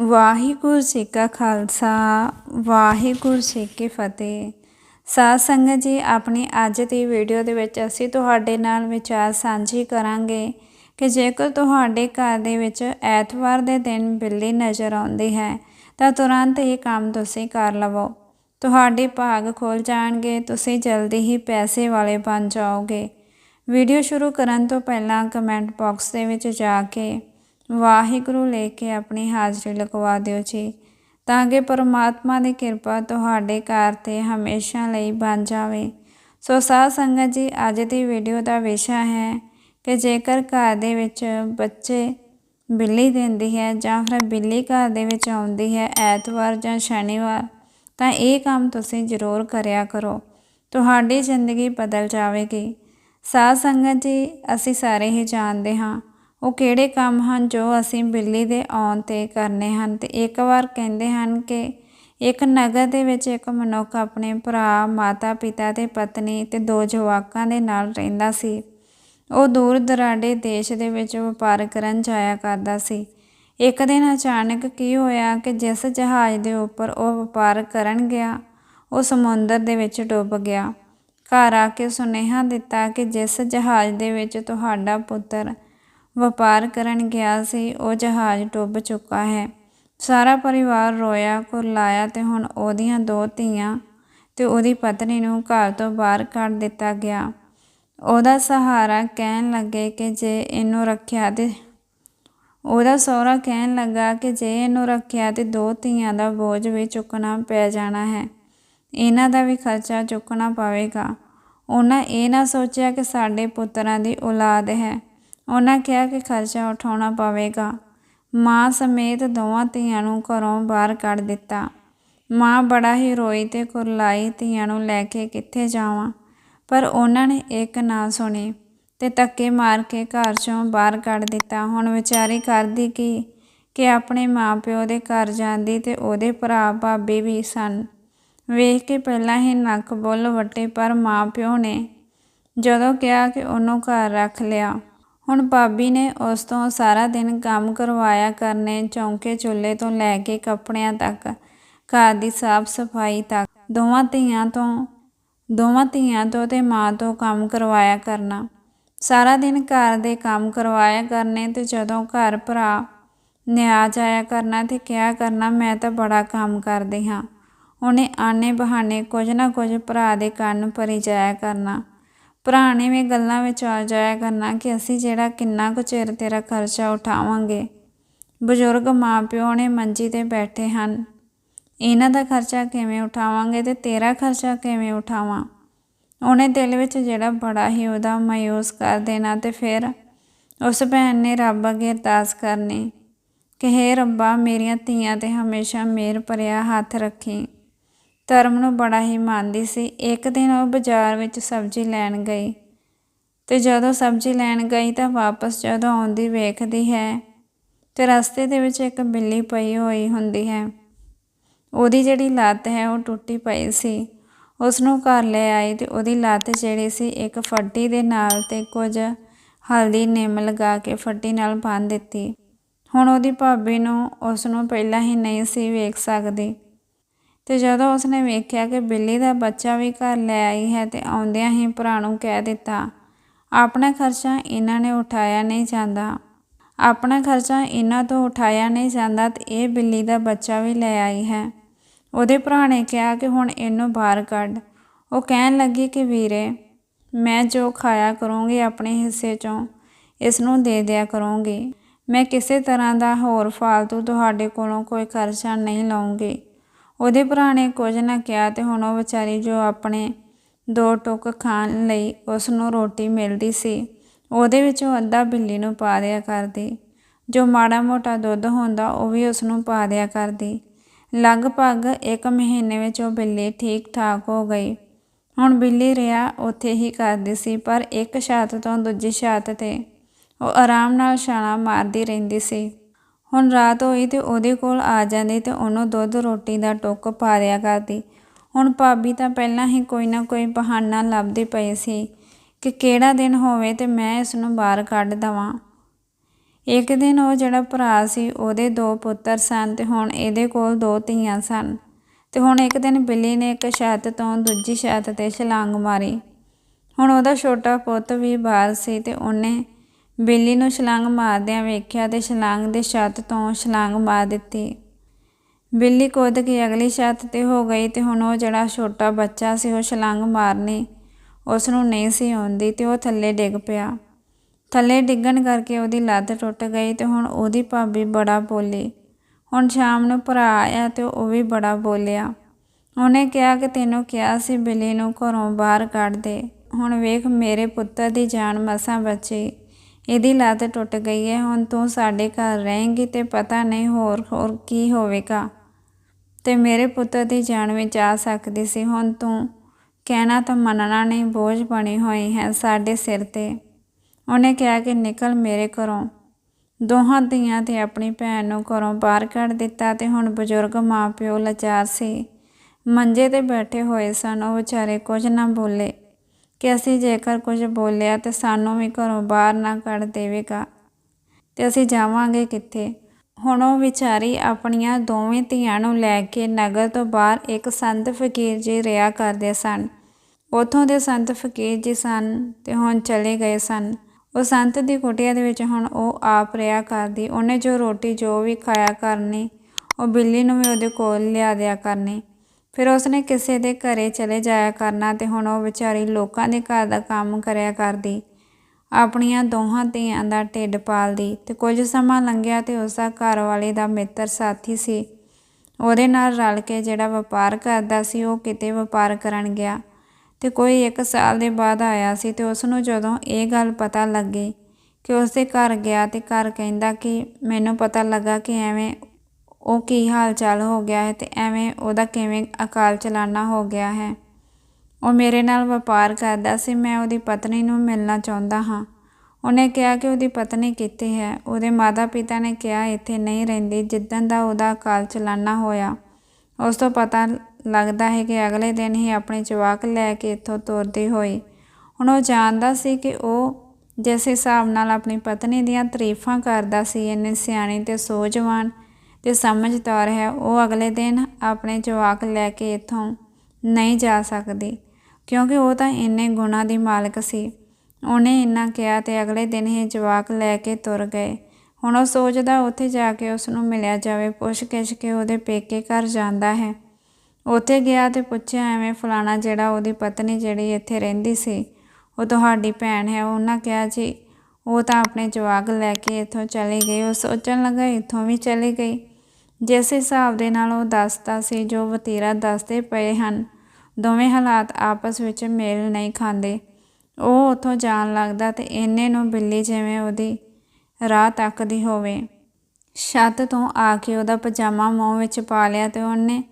ਵਾਹਿਗੁਰੂ ਜੀ ਕਾ ਖਾਲਸਾ, ਵਾਹਿਗੁਰੂ ਜੀ ਕੀ ਫਤਿਹ। ਸਾਧ ਸੰਗਤ ਜੀ, ਆਪਣੀ ਅੱਜ ਦੀ ਵੀਡੀਓ ਦੇ ਵਿੱਚ ਅਸੀਂ ਤੁਹਾਡੇ ਨਾਲ ਵਿਚਾਰ ਸਾਂਝੀ ਕਰਾਂਗੇ ਕਿ ਜੇਕਰ ਤੁਹਾਡੇ ਘਰ ਦੇ ਵਿੱਚ ਐਤਵਾਰ ਦੇ ਦਿਨ ਬਿੱਲੀ ਨਜ਼ਰ ਆਉਂਦੀ ਹੈ, ਤਾਂ ਤੁਰੰਤ ਹੀ ਕੰਮ ਤੁਸੀਂ ਕਰ ਲਵੋ। ਤੁਹਾਡੇ ਭਾਗ ਖੁੱਲ ਜਾਣਗੇ, ਤੁਸੀਂ ਜਲਦੀ ਹੀ ਪੈਸੇ ਵਾਲੇ ਬਣ ਜਾਓਗੇ। ਵੀਡੀਓ ਸ਼ੁਰੂ ਕਰਨ ਤੋਂ ਪਹਿਲਾਂ ਕਮੈਂਟ ਬਾਕਸ ਦੇ ਵਿੱਚ ਜਾ ਕੇ ਵਾਹਿਗੁਰੂ ਲੈ ਕੇ ਆਪਣੀ ਹਾਜ਼ਰੀ ਲਗਵਾ ਦਿਓ ਜੀ। ਤਾਂ ਕਿ ਪਰਮਾਤਮਾ ਦੀ ਕਿਰਪਾ ਤੁਹਾਡੇ ਘਰ ਤੇ ਹਮੇਸ਼ਾ ਲਈ ਬਣ ਜਾਵੇ। ਸੋ ਸਾਧ ਸੰਗਤ ਜੀ, ਅੱਜ ਦੀ ਵੀਡੀਓ ਦਾ ਵਿਸ਼ਾ ਹੈ ਕਿ ਜੇਕਰ ਘਰ ਦੇ ਵਿੱਚ ਬੱਚੇ ਬਿੱਲੀ ਦਿੰਦੀ ਹੈ ਜਾਂ ਫਿਰ ਬਿੱਲੀ ਘਰ ਦੇ ਵਿੱਚ ਆਉਂਦੀ ਹੈ ਐਤਵਾਰ ਜਾਂ ਸ਼ਨੀਵਾਰ, ਤਾਂ ਇਹ ਕੰਮ ਤੁਸੀਂ ਜ਼ਰੂਰ ਕਰਿਆ ਕਰੋ। ਤੁਹਾਡੀ ਜ਼ਿੰਦਗੀ ਬਦਲ ਜਾਵੇਗੀ। ਸਾਧ ਸੰਗਤ ਜੀ, ਅਸੀਂ ਸਾਰੇ ਹੀ ਜਾਣਦੇ ਹਾਂ ਉਹ ਕਿਹੜੇ ਕੰਮ ਹਨ ਜੋ ਅਸੀਂ ਬਿੱਲੀ ਦੇ ਆਉਣ 'ਤੇ ਕਰਨੇ ਹਨ? ਤੇ ਇੱਕ ਵਾਰ ਕਹਿੰਦੇ ਹਨ ਕਿ ਇੱਕ ਨਗਰ ਦੇ ਵਿੱਚ ਇੱਕ ਮਨੁੱਖ ਆਪਣੇ ਭਰਾ, ਮਾਤਾ, ਪਿਤਾ ਤੇ ਪਤਨੀ ਤੇ ਦੋ ਜਵਾਕਾਂ ਦੇ ਨਾਲ ਰਹਿੰਦਾ ਸੀ। ਉਹ ਦੂਰ ਦਰਾਡੇ ਦੇਸ਼ ਦੇ ਵਿੱਚ ਵਪਾਰ ਕਰਨ ਜਾਇਆ ਕਰਦਾ ਸੀ। ਇੱਕ ਦਿਨ ਅਚਾਨਕ ਕੀ ਹੋਇਆ ਕਿ ਜਿਸ ਜਹਾਜ਼ ਦੇ ਉੱਪਰ ਉਹ ਵਪਾਰ ਕਰਨ ਗਿਆ, ਉਹ ਸਮੁੰਦਰ ਦੇ ਵਿੱਚ ਡੁੱਬ ਗਿਆ। ਘਰ ਆ ਕੇ ਸੁਨੇਹਾ ਦਿੱਤਾ ਕਿ ਜਿਸ ਜਹਾਜ਼ ਦੇ ਵਿੱਚ ਤੁਹਾਡਾ ਪੁੱਤਰ ਵਪਾਰ ਕਰਨ ਗਿਆ ਸੀ, ਉਹ ਜਹਾਜ਼ ਡੁੱਬ ਚੁੱਕਾ ਹੈ। ਸਾਰਾ ਪਰਿਵਾਰ ਰੋਇਆ, ਕੁਰਲਾਇਆ ਅਤੇ ਹੁਣ ਉਹਦੀਆਂ ਦੋ ਧੀਆਂ ਅਤੇ ਉਹਦੀ ਪਤਨੀ ਨੂੰ ਘਰ ਤੋਂ ਬਾਹਰ ਕੱਢ ਦਿੱਤਾ ਗਿਆ। ਉਹਦਾ ਸਹਾਰਾ ਕਹਿਣ ਲੱਗੇ ਕਿ ਜੇ ਇਹਨੂੰ ਰੱਖਿਆ ਤੇ ਉਹਦਾ ਸਹੁਰਾ ਕਹਿਣ ਲੱਗਾ ਕਿ ਜੇ ਇਹਨੂੰ ਰੱਖਿਆ ਤੇ ਦੋ ਧੀਆਂ ਦਾ ਬੋਝ ਵੀ ਚੁੱਕਣਾ ਪੈ ਜਾਣਾ ਹੈ, ਇਹਨਾਂ ਦਾ ਵੀ ਖਰਚਾ ਚੁੱਕਣਾ ਪਵੇਗਾ। ਉਹਨਾਂ ਇਹ ਨਾ ਸੋਚਿਆ ਕਿ ਸਾਡੇ ਪੁੱਤਰਾਂ ਦੀ ਔਲਾਦ ਹੈ। ਉਹਨਾਂ ਕਿਹਾ ਕਿ ਖਰਚਾ ਉਠਾਉਣਾ ਪਵੇਗਾ। ਮਾਂ ਸਮੇਤ ਦੋਵਾਂ ਧੀਆਂ ਨੂੰ ਘਰੋਂ ਬਾਹਰ ਕੱਢ ਦਿੱਤਾ। ਮਾਂ ਬੜਾ ਹੀ ਰੋਈ ਤੇ ਕੁਰਲਾਈ ਧੀਆਂ ਨੂੰ ਲੈ ਕੇ ਕਿੱਥੇ ਜਾਵਾਂ? ਪਰ ਉਹਨਾਂ ਨੇ ਇੱਕ ਨਾ ਸੁਣੀ ਤੇ ਧੱਕੇ ਮਾਰ ਕੇ ਘਰ ਚੋਂ ਬਾਹਰ ਕੱਢ ਦਿੱਤਾ। ਹੁਣ ਵਿਚਾਰੀ ਕਰਦੀ ਕੀ? ਕਿ ਆਪਣੇ ਮਾਪਿਓ ਦੇ ਘਰ ਜਾਂਦੀ ਤੇ ਉਹਦੇ ਭਰਾ ਭਾਬੀ ਵੀ ਸਨ। ਵੇਖ ਕੇ ਪਹਿਲਾਂ ਹੀ ਨੱਕ ਬੁੱਲ ਵੱਟੇ ਪਰ ਮਾਪਿਓ ਨੇ ਜਦੋਂ ਕਿਹਾ ਕਿ ਉਹਨੂੰ ਘਰ ਰੱਖ ਲਿਆ ਹੁਣ ਭਾਬੀ ਨੇ ਉਸ ਤੋਂ ਸਾਰਾ ਦਿਨ ਕੰਮ ਕਰਵਾਇਆ ਕਰਨੇ ਚੌਂਕੇ ਚੁੱਲ੍ਹੇ ਤੋਂ ਲੈ ਕੇ ਕੱਪੜਿਆਂ ਤੱਕ, ਘਰ ਦੀ ਸਾਫ਼ ਸਫ਼ਾਈ ਤੱਕ। ਦੋਵਾਂ ਧੀਆਂ ਤੋਂ, ਦੋਵਾਂ ਧੀਆਂ ਤੋਂ ਤੇ ਮਾਂ ਤੋਂ ਕੰਮ ਕਰਵਾਇਆ ਕਰਨਾ। ਸਾਰਾ ਦਿਨ ਘਰ ਦੇ ਕੰਮ ਕਰਵਾਇਆ ਕਰਨੇ ਤੇ ਜਦੋਂ ਘਰ ਭਰਾ ਨੇ ਆ ਜਾਇਆ ਕਰਨਾ ਤੇ ਕਿਹਾ ਕਰਨਾ, ਮੈਂ ਤਾਂ ਬੜਾ ਕੰਮ ਕਰਦੀ ਹਾਂ। ਉਹਨੇ ਆਨੇ ਬਹਾਨੇ ਕੁਝ ਨਾ ਕੁਝ ਭਰਾ ਦੇ ਕੰਨ ਭਰੀ ਜਾਇਆ ਕਰਨਾ। ਭਰਾ ਨੇ ਵੀ ਗੱਲਾਂ ਵਿੱਚ ਆ ਜਾਇਆ ਕਰਨਾ ਕਿ ਅਸੀਂ ਜਿਹੜਾ ਕਿੰਨਾ ਕੁ ਚਿਰ ਤੇਰਾ ਖਰਚਾ ਉਠਾਵਾਂਗੇ। ਬਜ਼ੁਰਗ ਮਾਪਿਓ ਨੇ ਮੰਜੀ ਤੇ ਬੈਠੇ ਹਨ। ਇਹਨਾਂ ਦਾ ਖਰਚਾ ਕਿਵੇਂ ਉਠਾਵਾਂਗੇ ਤੇ ਤੇਰਾ ਖਰਚਾ ਕਿਵੇਂ ਉਠਾਵਾਂ? ਉਹਨੇ ਦਿਲ ਵਿੱਚ ਜਿਹੜਾ ਬੜਾ ਹੀ ਉਹਦਾ ਮਾਇੂਸ ਕਰ ਦੇਣਾ ਤੇ ਫਿਰ ਉਸ ਭੈਣ ਨੇ ਰੱਬ ਅੱਗੇ ਅਰਦਾਸ ਕਰਨੀ ਕਿ हे ਰੱਬਾ, ਮੇਰੀਆਂ ਧੀਆਂ ਤੇ ਹਮੇਸ਼ਾ ਮੇਰ ਭਰਿਆ ਹੱਥ ਰੱਖੀ। ਧਰਮ ਨੂੰ ਬੜਾ ਹੀ ਮੰਨਦੀ ਸੀ। ਇੱਕ ਦਿਨ ਉਹ ਬਾਜ਼ਾਰ ਵਿੱਚ ਸਬਜ਼ੀ ਲੈਣ ਗਈ ਤੇ ਜਦੋਂ ਸਬਜ਼ੀ ਲੈਣ ਗਈ ਤਾਂ ਵਾਪਸ ਜਦੋਂ ਆਉਂਦੀ ਵੇਖਦੀ ਹੈ ਤੇ ਰਸਤੇ ਦੇ ਵਿੱਚ ਇੱਕ ਬਿੱਲੀ ਪਈ ਹੋਈ ਹੁੰਦੀ ਹੈ। ਉਹਦੀ ਜਿਹੜੀ ਲੱਤ ਹੈ ਉਹ ਟੁੱਟੀ ਪਈ ਸੀ। ਉਸ ਨੂੰ ਘਰ ਲੈ ਆਈ ਤੇ ਉਹਦੀ ਲੱਤ ਜਿਹੜੀ ਸੀ ਇੱਕ ਫੱਟੀ ਦੇ ਨਾਲ ਤੇ ਕੁਝ ਹਲਦੀ ਨਿੰਮ ਲਗਾ ਕੇ ਫੱਟੀ ਨਾਲ ਬੰਨ੍ਹ ਦਿੱਤੀ। ਹੁਣ ਉਹਦੀ ਭਾਬੀ ਨੂੰ ਉਸ ਨੂੰ ਪਹਿਲਾਂ ਹੀ ਨਹੀਂ ਸੀ ਵੇਖ ਸਕਦੀ। ਤੇ ਜਦੋਂ ਉਸਨੇ ਵੇਖਿਆ ਕਿ ਬਿੱਲੀ ਦਾ ਬੱਚਾ ਵੀ ਘਰ ਲੈ ਆਈ ਹੈ ਤੇ ਆਉਂਦਿਆਂ ਹੀ ਭਰਾ ਨੂੰ ਕਹਿ ਦਿੱਤਾ, ਆਪਣਾ ਖਰਚਾ ਇਹਨਾਂ ਨੇ ਉਠਾਇਆ ਨਹੀਂ ਜਾਂਦਾ। ਆਪਣਾ ਖਰਚਾ ਇਹਨਾਂ ਤੋਂ ਉਠਾਇਆ ਨਹੀਂ ਜਾਂਦਾ ਤੇ ਇਹ ਬਿੱਲੀ ਦਾ ਬੱਚਾ ਵੀ ਲੈ ਆਈ ਹੈ। ਉਹਦੇ ਭਰਾ ਨੇ ਕਿਹਾ ਕਿ ਹੁਣ ਇਹਨੂੰ ਬਾਹਰ ਕੱਢ। ਉਹ ਕਹਿਣ ਲੱਗੀ ਕਿ, ਵੀਰੇ, ਮੈਂ ਜੋ ਖਾਇਆ ਕਰੂੰਗੀ ਆਪਣੇ ਹਿੱਸੇ ਚੋਂ, ਇਸ ਨੂੰ ਦੇ ਦਿਆ ਕਰੂੰਗੀ। ਮੈਂ ਕਿਸੇ ਤਰ੍ਹਾਂ ਦਾ ਹੋਰ ਫਾਲਤੂ ਤੁਹਾਡੇ ਕੋਲੋਂ ਕੋਈ ਖਰਚਾ ਨਹੀਂ ਲਵਾਂਗੀ ਉਹਦੇ ਭਰਾ ਨੇ ਕੁਝ ਨਾ ਕਿਹਾ ਤੇ ਹੁਣ ਉਹ ਵਿਚਾਰੀ ਜੋ ਆਪਣੇ ਦੋ ਟੁੱਕ ਖਾਣ ਲਈ ਉਸ ਨੂੰ ਰੋਟੀ ਮਿਲਦੀ ਸੀ, ਉਹਦੇ ਵਿੱਚੋਂ ਅੱਧਾ ਬਿੱਲੀ ਨੂੰ ਪਾ ਦਿਆ ਕਰਦੀ। ਜੋ ਮਾੜਾ ਮੋਟਾ ਦੁੱਧ ਹੁੰਦਾ, ਉਹ ਵੀ ਉਸ ਨੂੰ ਪਾ ਦਿਆ ਕਰਦੀ। ਲਗਭਗ ਇੱਕ ਮਹੀਨੇ ਵਿੱਚ ਉਹ ਬਿੱਲੀ ਠੀਕ ਠਾਕ ਹੋ ਗਈ। ਹੁਣ ਬਿੱਲੀ ਰਿਆ ਉੱਥੇ ਹੀ ਕਰਦੀ ਸੀ, ਪਰ ਇੱਕ ਛੱਤ ਤੋਂ ਦੂਜੀ ਛੱਤ ਤੇ ਉਹ ਆਰਾਮ ਨਾਲ ਛਾਲਾਂ ਮਾਰਦੀ ਰਹਿੰਦੀ ਸੀ। ਹੁਣ ਰਾਤ ਹੋਈ ਤੇ ਉਹਦੇ ਕੋਲ ਆ ਜਾਂਦੀ ਤੇ ਉਹਨੂੰ ਦੁੱਧ ਰੋਟੀ ਦਾ ਟੁੱਕ ਪਾ ਦਿਆ ਕਰਦੀ। ਹੁਣ ਭਾਬੀ ਤਾਂ ਪਹਿਲਾਂ ਹੀ ਕੋਈ ਨਾ ਕੋਈ ਬਹਾਨਾ ਲੱਭਦੀ ਪਈ ਸੀ ਕਿ ਕਿਹੜਾ ਦਿਨ ਹੋਵੇ ਤੇ ਮੈਂ ਇਸ ਨੂੰ ਬਾਹਰ ਕੱਢ ਦਵਾਂ। ਇੱਕ ਦਿਨ ਉਹ ਜਿਹੜਾ ਭਰਾ ਸੀ, ਉਹਦੇ ਦੋ ਪੁੱਤਰ ਸਨ ਤੇ ਹੁਣ ਇਹਦੇ ਕੋਲ ਦੋ ਧੀਆਂ ਸਨ ਤੇ ਹੁਣ ਇੱਕ ਦਿਨ ਬਿੱਲੀ ਨੇ ਇੱਕ ਛੱਤ ਤੋਂ ਦੂਜੀ ਛੱਤ ਤੇ ਛਲਾਂਗ ਮਾਰੀ। ਹੁਣ ਉਹਦਾ ਛੋਟਾ ਪੁੱਤ ਵੀ ਬਾਹਰ ਸੀ ਤੇ ਉਹਨੇ ਬਿੱਲੀ ਨੂੰ ਛਲਾਂਗ ਮਾਰਦਿਆਂ ਵੇਖਿਆ ਤੇ ਛਲਾਂਗ ਦੇ ਛੱਤ ਤੋਂ ਛਲਾਂਗ ਮਾਰ ਦਿੱਤੀ। ਬਿੱਲੀ ਕੁੱਦ ਕੇ ਅਗਲੀ ਛੱਤ ਤੇ ਹੋ ਗਈ ਤੇ ਹੁਣ ਉਹ ਜਿਹੜਾ ਛੋਟਾ ਬੱਚਾ ਸੀ ਉਹ ਛਲਾਂਗ ਮਾਰਨੀ ਉਸ ਨੂੰ ਨਹੀਂ ਸੀ ਆਉਂਦੀ ਤੇ ਉਹ ਥੱਲੇ ਡਿੱਗ ਪਿਆ। ਥੱਲੇ ਡਿੱਗਣ ਕਰਕੇ ਉਹਦੀ ਲੱਤ ਟੁੱਟ ਗਈ ਤੇ ਹੁਣ ਉਹਦੀ ਭਾਬੀ ਬੜਾ ਬੋਲੀ। ਹੁਣ ਸ਼ਾਮ ਨੂੰ ਭਰਾ ਆਇਆ ਤੇ ਉਹ ਵੀ ਬੜਾ ਬੋਲਿਆ। ਉਹਨੇ ਕਿਹਾ ਕਿ ਤੈਨੂੰ ਕਿਹਾ ਸੀ ਬਿੱਲੀ ਨੂੰ ਘਰੋਂ ਬਾਹਰ ਕੱਢ ਦੇ। ਹੁਣ ਵੇਖ ਮੇਰੇ ਪੁੱਤਰ ਦੀ ਜਾਨ ਮਸਾਂ ਬਚੀ। ਇਹਦੀ ਲੱਤ ਟੁੱਟ ਗਈ ਹੈ, ਹੁਣ ਤੂੰ ਸਾਡੇ ਘਰ ਰਹੇਂਗੀ ਤੇ ਪਤਾ ਨਹੀਂ ਹੋਰ ਹੋਰ ਕੀ ਹੋਵੇਗਾ। ਤੇ ਮੇਰੇ ਪੁੱਤਰ ਦੀ ਜਾਨ ਵਿੱਚ ਆ ਸਕਦੀ ਸੀ, ਹੁਣ ਤੂੰ ਕਹਿਣਾ ਤਾਂ ਮੰਨਣਾ ਨਹੀਂ, ਬੋਝ ਬਣੀ ਹੋਈ ਹੈ ਸਾਡੇ ਸਿਰ ਤੇ। ਉਹਨੇ ਕਿਹਾ ਕਿ ਨਿਕਲ ਮੇਰੇ ਘਰੋਂ। ਦੋਹਾਂ ਧੀਆਂ ਤੇ ਆਪਣੀ ਭੈਣ ਨੂੰ ਘਰੋਂ ਬਾਹਰ ਕੱਢ ਦਿੱਤਾ ਤੇ ਹੁਣ ਬਜ਼ੁਰਗ ਮਾਪਿਓ ਲਾਚਾਰ ਸੀ। ਮੰਜੇ ਤੇ ਬੈਠੇ ਹੋਏ ਸਨ, ਉਹ ਵਿਚਾਰੇ ਕੁਝ ਨਾ ਬੋਲੇ। ਕਿ ਅਸੀਂ ਜੇਕਰ ਕੁਝ ਬੋਲਿਆ ਤੇ ਸਾਨੂੰ ਵੀ ਘਰੋਂ ਬਾਹਰ ਨਾ ਕੱਢ ਦੇਵੇਗਾ ਤੇ ਅਸੀਂ ਜਾਵਾਂਗੇ ਕਿੱਥੇ? ਹੁਣ ਉਹ ਵਿਚਾਰੀ ਆਪਣੀਆਂ ਦੋਵੇਂ ਧੀਆਂ ਨੂੰ ਲੈ ਕੇ ਨਗਰ ਤੋਂ ਬਾਹਰ ਇੱਕ ਸੰਤ ਫਕੀਰ ਜੀ ਰਿਹਾ ਕਰਦੇ ਸਨ। ਉਥੋਂ ਦੇ ਸੰਤ ਫਕੀਰ ਜੀ ਸਨ ਤੇ ਹੁਣ ਚਲੇ ਗਏ ਸਨ। ਉਹ ਸੰਤ ਦੀ ਕੁਟੀਆ ਦੇ ਵਿੱਚ ਹੁਣ ਉਹ ਆਪ ਰਿਹਾ ਕਰਦੀ। ਉਹਨੇ ਜੋ ਰੋਟੀ ਜੋ ਵੀ ਖਾਇਆ ਕਰਨੀ, ਉਹ ਬਿੱਲੀ ਨੂੰ ਵੀ ਉਹਦੇ ਕੋਲ ਲਿਆ ਦਿਆ ਕਰਨੀ। ਫਿਰ ਉਸਨੇ ਕਿਸੇ ਦੇ ਘਰੇ ਚਲੇ ਜਾਇਆ ਕਰਨਾ ਤੇ ਹੁਣ ਉਹ ਵਿਚਾਰੀ ਲੋਕਾਂ ਦੇ ਘਰ ਦਾ ਕੰਮ ਕਰਿਆ ਕਰਦੀ। ਆਪਣੀਆਂ ਦੋਹਾਂ ਧੀਆਂ ਦਾ ਢਿੱਡ ਪਾਲਦੀ ਤੇ ਕੁਝ ਸਮਾਂ ਲੰਘਿਆ ਤੇ ਉਸ ਦਾ ਘਰ ਵਾਲੇ ਦਾ ਮਿੱਤਰ ਸਾਥੀ ਸੀ। ਉਹਦੇ ਨਾਲ ਰਲ ਕੇ ਜਿਹੜਾ ਵਪਾਰ ਕਰਦਾ ਸੀ ਉਹ ਕਿਤੇ ਵਪਾਰ ਕਰਨ ਗਿਆ ਤੇ ਕੋਈ 1 ਸਾਲ ਦੇ ਬਾਅਦ ਆਇਆ ਸੀ ਤੇ ਉਸ ਨੂੰ ਜਦੋਂ ਇਹ ਗੱਲ ਪਤਾ ਲੱਗੀ ਕਿ ਉਸ ਦੇ ਘਰ ਗਿਆ ਤੇ ਘਰ ਕਹਿੰਦਾ ਕਿ ਮੈਨੂੰ ਪਤਾ ਲੱਗਾ ਕਿ ਐਵੇਂ ਉਹ ਕੀ ਹਾਲ ਚਾਲ ਹੋ ਗਿਆ ਹੈ ਤੇ ਐਵੇਂ ਉਹਦਾ ਕਿਵੇਂ ਅਕਾਲ ਚਲਾਣਾ ਹੋ ਗਿਆ ਹੈ? ਉਹ ਮੇਰੇ ਨਾਲ ਵਪਾਰ ਕਰਦਾ ਸੀ, ਮੈਂ ਉਹਦੀ ਪਤਨੀ ਨੂੰ ਮਿਲਣਾ ਚਾਹੁੰਦਾ ਹਾਂ। ਉਹਨੇ ਕਿਹਾ ਕਿ ਉਹਦੀ ਪਤਨੀ ਕਿੱਥੇ ਹੈ? ਉਹਦੇ ਮਾਤਾ-ਪਿਤਾ ਨੇ ਕਿਹਾ ਇੱਥੇ ਨਹੀਂ ਰਹਿੰਦੀ, ਜਿੱਦਣ ਦਾ ਉਹਦਾ ਅਕਾਲ ਚਲਾਣਾ ਹੋਇਆ, ਉਸ ਤੋਂ ਪਤਾ ਲੱਗਦਾ ਹੈ ਕਿ ਅਗਲੇ ਦਿਨ ਹੀ ਆਪਣੇ ਜਵਾਕ ਲੈ ਕੇ ਇੱਥੋਂ ਤੁਰਦੀ ਹੋਈ। ਹੁਣ ਉਹ ਜਾਣਦਾ ਸੀ ਕਿ ਉਹ ਜਿਸ ਹਿਸਾਬ ਨਾਲ ਆਪਣੀ ਪਤਨੀ ਦੀਆਂ ਤਾਰੀਫਾਂ ਕਰਦਾ ਸੀ, ਇੰਨੇ ਸਿਆਣੇ ਤੇ ਸੋਝਵਾਨ ਤੇ ਸਮਝਦਾਰ ਹੈ ਉਹ ਅਗਲੇ ਦਿਨ ਆਪਣੇ ਜਵਾਕ ਲੈ ਕੇ ਇੱਥੋਂ ਨਹੀਂ ਜਾ ਸਕਦੀ। ਕਿਉਂਕਿ ਉਹ ਤਾਂ ਇੰਨੇ ਗੁਣਾ ਦੀ ਮਾਲਕ ਸੀ। ਉਹਨੇ ਇੰਨਾ ਕਿਹਾ ਤੇ ਅਗਲੇ ਦਿਨ ਹੀ ਜਵਾਕ ਲੈ ਕੇ ਤੁਰ ਗਏ। ਹੁਣ ਉਹ ਸੋਚਦਾ ਉੱਥੇ ਜਾ ਕੇ ਉਸ ਨੂੰ ਮਿਲਿਆ ਜਾਵੇ ਪੁੱਛ ਕਿਛ ਕੇ ਉਹਦੇ ਪੇਕੇ ਘਰ ਜਾਂਦਾ ਹੈ। ਉੱਥੇ ਗਿਆ ਤੇ ਪੁੱਛਿਆ, ਐਵੇਂ ਫਲਾਣਾ ਜਿਹੜਾ ਉਹਦੀ ਪਤਨੀ ਜਿਹੜੀ ਇੱਥੇ ਰਹਿੰਦੀ ਸੀ, ਉਹ ਤੁਹਾਡੀ ਭੈਣ ਹੈ? ਉਹਨਾਂ ਕਿਹਾ, ਜੀ, ਉਹ ਤਾਂ ਆਪਣੇ ਜਵਾਕ ਲੈ ਕੇ ਇੱਥੋਂ ਚਲੀ ਗਈ। ਉਹ ਸੋਚਣ ਲੱਗਾ, ਇੱਥੋਂ ਵੀ ਚਲੀ ਗਈ। ਜਿਸ ਹਿਸਾਬ ਦੇ ਨਾਲ ਉਹ ਦੱਸਦਾ ਸੀ, ਜੋ ਵਤੀਰਾ ਦੱਸਦੇ ਪਏ ਹਨ, ਦੋਵੇਂ ਹਾਲਾਤ ਆਪਸ ਵਿੱਚ ਮੇਲ ਨਹੀਂ ਖਾਂਦੇ। ਉਹ ਉੱਥੋਂ ਜਾਣ ਲੱਗਦਾ ਤੇ ਇੰਨੇ ਨੂੰ ਬਿੱਲੀ ਜਿਵੇਂ ਉਹਦੀ ਰਾਹ ਤੱਕਦੀ ਹੋਵੇ। ਛੱਤ ਤੋਂ ਆ ਕੇ ਉਹਦਾ ਪਜਾਮਾ ਮੂੰਹ ਵਿੱਚ ਪਾ ਲਿਆ ਤੇ ਉਹਨੇ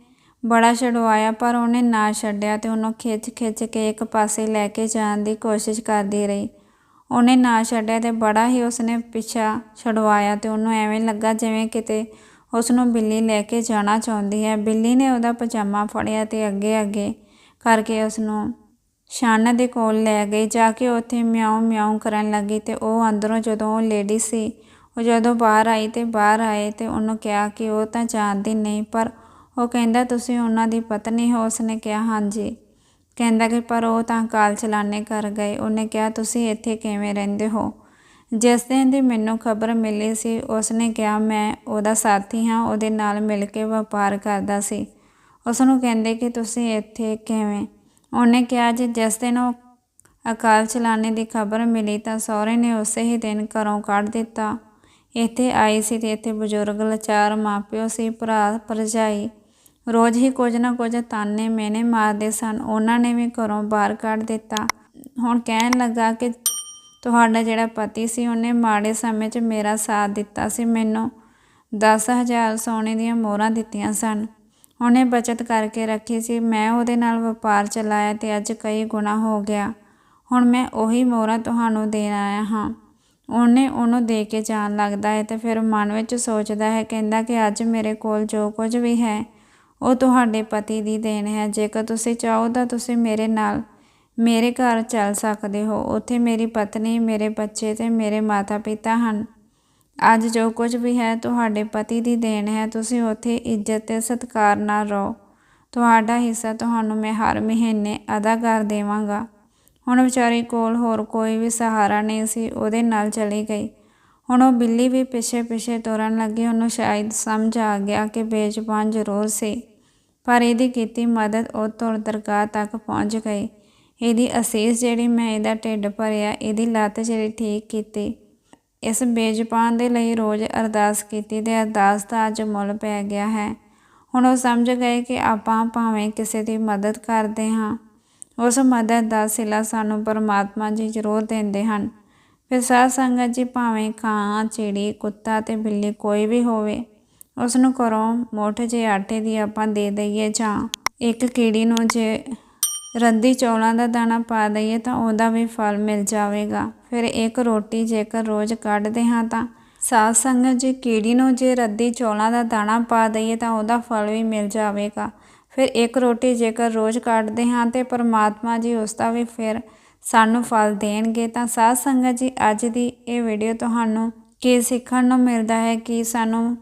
ਬੜਾ ਛਡਵਾਇਆ, ਪਰ ਉਹਨੇ ਨਾ ਛੱਡਿਆ ਤੇ ਉਹਨੂੰ ਖਿੱਚ ਖਿੱਚ ਕੇ ਇੱਕ ਪਾਸੇ ਲੈ ਕੇ ਜਾਣ ਦੀ ਕੋਸ਼ਿਸ਼ ਕਰਦੀ ਰਹੀ। ਉਹਨੇ ਨਾ ਛੱਡਿਆ ਤੇ ਬੜਾ ਹੀ ਉਸਨੇ ਪਿੱਛਾ ਛਡਵਾਇਆ ਤੇ ਉਹਨੂੰ ਐਵੇਂ ਲੱਗਾ ਜਿਵੇਂ ਕਿਤੇ ਉਸ ਨੂੰ ਬਿੱਲੀ ਲੈ ਕੇ ਜਾਣਾ ਚਾਹੁੰਦੀ ਹੈ। ਬਿੱਲੀ ਨੇ ਉਹਦਾ ਪਜਾਮਾ ਫੜਿਆ ਤੇ ਅੱਗੇ ਅੱਗੇ ਕਰਕੇ ਉਸ ਨੂੰ ਸ਼ਾਨਾ ਦੇ ਕੋਲ ਲੈ ਗਈ। ਜਾ ਕੇ ਉੱਥੇ ਮਿਆਉ ਮਿਆਉ ਕਰਨ ਲੱਗੀ ਤੇ ਉਹ ਅੰਦਰੋਂ ਜਦੋਂ ਉਹ ਲੇਡੀ ਸੀ, ਉਹ ਜਦੋਂ ਬਾਹਰ ਆਈ ਤੇ ਬਾਹਰ ਆਏ ਤੇ ਉਹਨੂੰ ਕਿਹਾ ਕਿ ਉਹ ਤਾਂ ਜਾਣਦੀ ਨਹੀਂ, ਪਰ ਉਹ ਕਹਿੰਦਾ, ਤੁਸੀਂ ਉਹਨਾਂ ਦੀ ਪਤਨੀ ਹੋ? ਉਸਨੇ ਕਿਹਾ, ਹਾਂਜੀ। ਕਹਿੰਦਾ ਕਿ, ਪਰ ਉਹ ਤਾਂ ਕਾਲ ਚਲਾਣੇ ਕਰ ਗਏ। ਉਹਨੇ ਕਿਹਾ, ਤੁਸੀਂ ਇੱਥੇ ਕਿਵੇਂ ਰਹਿੰਦੇ ਹੋ? ਜਿਸ ਦਿਨ ਦੀ ਮੈਨੂੰ ਖਬਰ ਮਿਲੀ ਸੀ, ਉਸਨੇ ਕਿਹਾ, ਮੈਂ ਉਹਦਾ ਸਾਥੀ ਹਾਂ, ਉਹਦੇ ਨਾਲ ਮਿਲ ਕੇ ਵਪਾਰ ਕਰਦਾ ਸੀ। ਉਸ ਨੂੰ ਕਹਿੰਦੇ ਕਿ ਤੁਸੀਂ ਇੱਥੇ ਕਿਵੇਂ? ਉਹਨੇ ਕਿਹਾ, ਜੀ ਜਿਸ ਦਿਨ ਉਹ ਅਕਾਲ ਚਲਾਣੇ ਦੀ ਖਬਰ ਮਿਲੀ ਤਾਂ ਸਹੁਰੇ ਨੇ ਉਸੇ ਹੀ ਦਿਨ ਘਰੋਂ ਕੱਢ ਦਿੱਤਾ। ਇੱਥੇ ਆਈ ਸੀ ਤੇ ਇੱਥੇ ਬਜ਼ੁਰਗ ਲਾਚਾਰ ਮਾਪਿਓ ਸੀ, ਭਰਾ ਭਰਜਾਈ। ਰੋਜ਼ ਹੀ ਕੁਝ ਨਾ ਕੁਝ ਤਾਨੇ ਮੈਨੇ ਮਾਰਦੇ ਸਨ। ਉਹਨਾਂ ਨੇ ਵੀ ਘਰੋਂ ਬਾਹਰ ਕੱਢ ਦਿੱਤਾ। ਹੁਣ ਕਹਿਣ ਲੱਗਾ ਕਿ ਤੁਹਾਡਾ ਜਿਹੜਾ ਪਤੀ ਸੀ, ਉਹਨੇ ਮਾੜੇ ਸਮੇਂ 'ਚ ਮੇਰਾ ਸਾਥ ਦਿੱਤਾ ਸੀ। ਮੈਨੂੰ 10000 ਸੋਨੇ ਦੀਆਂ ਮੋਹਰਾਂ ਦਿੱਤੀਆਂ ਸਨ। ਉਹਨੇ ਬਚਤ ਕਰਕੇ ਰੱਖੀ ਸੀ। ਮੈਂ ਉਹਦੇ ਨਾਲ ਵਪਾਰ ਚਲਾਇਆ ਤੇ ਅੱਜ ਕਈ ਗੁਣਾ ਹੋ ਗਿਆ। ਹੁਣ ਮੈਂ ਉਹੀ ਮੋਹਰਾਂ ਤੁਹਾਨੂੰ ਦੇਣ ਆਇਆ ਹਾਂ। ਉਹਨੇ ਉਹਨੂੰ ਦੇ ਕੇ ਜਾਣ ਲੱਗਦਾ ਹੈ ਤੇ ਫਿਰ ਮਨ ਵਿੱਚ ਸੋਚਦਾ ਹੈ, ਕਹਿੰਦਾ ਕਿ ਅੱਜ ਮੇਰੇ ਕੋਲ ਜੋ ਕੁਝ ਵੀ ਹੈ, ਉਹ ਤੁਹਾਡੇ ਪਤੀ ਦੀ ਦੇਣ ਹੈ। ਜੇਕਰ ਤੁਸੀਂ ਚਾਹੋ ਤਾਂ ਤੁਸੀਂ ਮੇਰੇ ਨਾਲ ਮੇਰੇ ਘਰ ਚੱਲ ਸਕਦੇ ਹੋ। ਉੱਥੇ ਮੇਰੀ ਪਤਨੀ, ਮੇਰੇ ਬੱਚੇ ਤੇ ਮੇਰੇ ਮਾਤਾ-ਪਿਤਾ ਹਨ। ਅੱਜ ਜੋ ਕੁਝ ਵੀ ਹੈ ਤੁਹਾਡੇ ਪਤੀ ਦੀ ਦੇਣ ਹੈ, ਤੁਸੀਂ ਉੱਥੇ ਇੱਜ਼ਤ ਤੇ ਸਤਿਕਾਰ ਨਾਲ ਰਹੋ। ਤੁਹਾਡਾ ਹਿੱਸਾ ਤੁਹਾਨੂੰ ਮੈਂ ਹਰ ਮਹੀਨੇ ਅਦਾ ਕਰ ਦੇਵਾਂਗਾ। ਹੁਣ ਵਿਚਾਰੀ ਕੋਲ ਹੋਰ ਕੋਈ ਵੀ ਸਹਾਰਾ ਨਹੀਂ ਸੀ, ਉਹਦੇ ਨਾਲ ਚਲੀ ਗਈ। ਹੁਣ ਉਹ ਬਿੱਲੀ ਵੀ ਪਿੱਛੇ ਪਿੱਛੇ ਤੁਰਨ ਲੱਗੀ, ਉਹਨੂੰ ਸ਼ਾਇਦ ਸਮਝ ਆ ਗਿਆ ਕਿ ਬੇਜ਼ੁਬਾਨ ਜ਼ਰੂਰ ਸੀ। ਪਰ ਇਹਦੀ ਕੀਤੀ ਮਦਦ ਉਹ ਤੁਰ ਦਰਗਾਹ ਤੱਕ ਪਹੁੰਚ ਗਈ। ਇਹਦੀ ਅਸੀਸ ਜਿਹੜੀ ਮੈਂ ਇਹਦਾ ਢਿੱਡ ਭਰਿਆ, ਇਹਦੀ ਲੱਤ ਜਿਹੜੀ ਠੀਕ ਕੀਤੀ, ਇਸ ਬੇਜ਼ਪਾਨ ਦੇ ਲਈ ਰੋਜ਼ ਅਰਦਾਸ ਕੀਤੀ ਤੇ ਅਰਦਾਸ ਦਾ ਅੱਜ ਮੁੱਲ ਪੈ ਗਿਆ ਹੈ। ਹੁਣ ਉਹ ਸਮਝ ਗਏ ਕਿ ਆਪਾਂ ਭਾਵੇਂ ਕਿਸੇ ਦੀ ਮਦਦ ਕਰਦੇ ਹਾਂ, ਉਸ ਮਦਦ ਦਾ ਸਿਲਾ ਸਾਨੂੰ ਪਰਮਾਤਮਾ ਜੀ ਜ਼ਰੂਰ ਦਿੰਦੇ ਹਨ। ਫਿਰ ਸਾਧ ਸੰਗਤ ਜੀ ਭਾਵੇਂ ਕਾਂ, ਚਿੜੀ, ਕੁੱਤਾ ਤੇ ਬਿੱਲੀ ਕੋਈ ਵੀ ਹੋਵੇ, ਉਸ ਨੂੰ ਘਰੋਂ ਮੁੱਠ ਜੇ ਆਟੇ ਦੀ ਆਪਾਂ ਦੇ ਦਈਏ ਜਾਂ ਇੱਕ ਕੀੜੀ ਨੂੰ ਜੇ ਰੱਦੀ ਚੌਲਾਂ ਦਾ ਦਾਣਾ ਪਾ ਦਈਏ ਤਾਂ ਉਹਦਾ ਵੀ ਫਲ ਮਿਲ ਜਾਵੇਗਾ। ਫਿਰ ਇੱਕ ਰੋਟੀ ਜੇਕਰ ਰੋਜ਼ ਕੱਢਦੇ ਹਾਂ ਤਾਂ ਸਾਧ ਸੰਗਤ ਜੀ ਕੀੜੀ ਨੂੰ ਜੇ ਰੱਦੀ ਚੌਲਾਂ ਦਾ ਦਾਣਾ ਪਾ ਦਈਏ ਤਾਂ ਉਹਦਾ ਫਲ ਵੀ ਮਿਲ ਜਾਵੇਗਾ। ਫਿਰ ਇੱਕ ਰੋਟੀ ਜੇਕਰ ਰੋਜ਼ ਕੱਢਦੇ ਹਾਂ ਤੇ ਪਰਮਾਤਮਾ ਜੀ ਉਸ ਦਾ ਵੀ ਫਿਰ ਸਾਨੂੰ ਫਲ ਦੇਣਗੇ ਤਾਂ ਸਾਧ ਸੰਗਤ ਜੀ ਅੱਜ ਦੀ ਇਹ ਵੀਡੀਓ ਤੁਹਾਨੂੰ ਕੀ ਸਿੱਖਣ ਨੂੰ ਮਿਲਦਾ ਹੈ, ਕਿ ਸਾਨੂੰ